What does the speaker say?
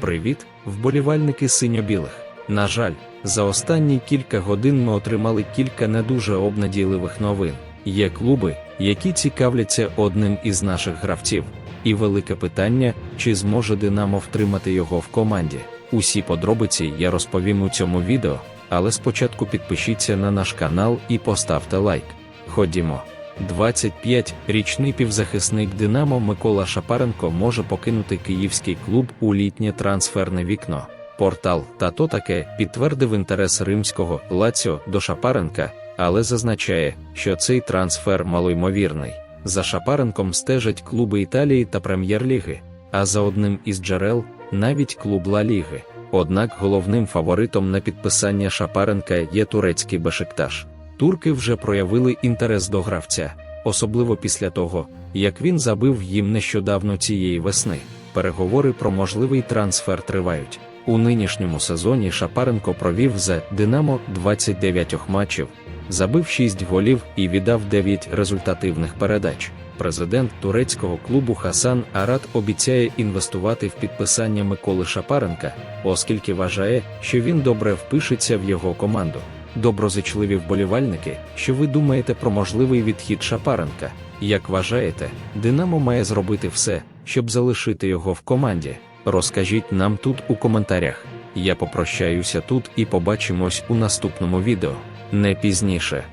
Привіт, вболівальники синьо-білих. На жаль, за останні кілька годин ми отримали кілька не дуже обнадійливих новин. Є клуби, які цікавляться одним із наших гравців. І велике питання, чи зможе Динамо втримати його в команді. Усі подробиці я розповім у цьому відео, але спочатку підпишіться на наш канал і поставте лайк. Ходімо. 25-річний півзахисник Динамо Микола Шапаренко може покинути київський клуб у літнє трансферне вікно. Портал «Тато таке підтвердив інтерес римського Лаціо до Шапаренка, але зазначає, що цей трансфер малоймовірний. За Шапаренком стежать клуби Італії та Прем'єр-ліги, а за одним із джерел навіть клуб Ла Ліги. Однак головним фаворитом на підписання Шапаренка є турецький Бешикташ. Турки вже проявили інтерес до гравця, особливо після того, як він забив їм нещодавно цієї весни. Переговори про можливий трансфер тривають. У нинішньому сезоні Шапаренко провів за Динамо 29 матчів, забив 6 голів і віддав 9 результативних передач. Президент турецького клубу Хасан Арат обіцяє інвестувати в підписання Миколи Шапаренка, оскільки вважає, що він добре впишеться в його команду. Доброзичливі вболівальники, що ви думаєте про можливий відхід Шапаренка? Як вважаєте, Динамо має зробити все, щоб залишити його в команді? Розкажіть нам тут у коментарях. Я попрощаюся тут і побачимось у наступному відео. Не пізніше.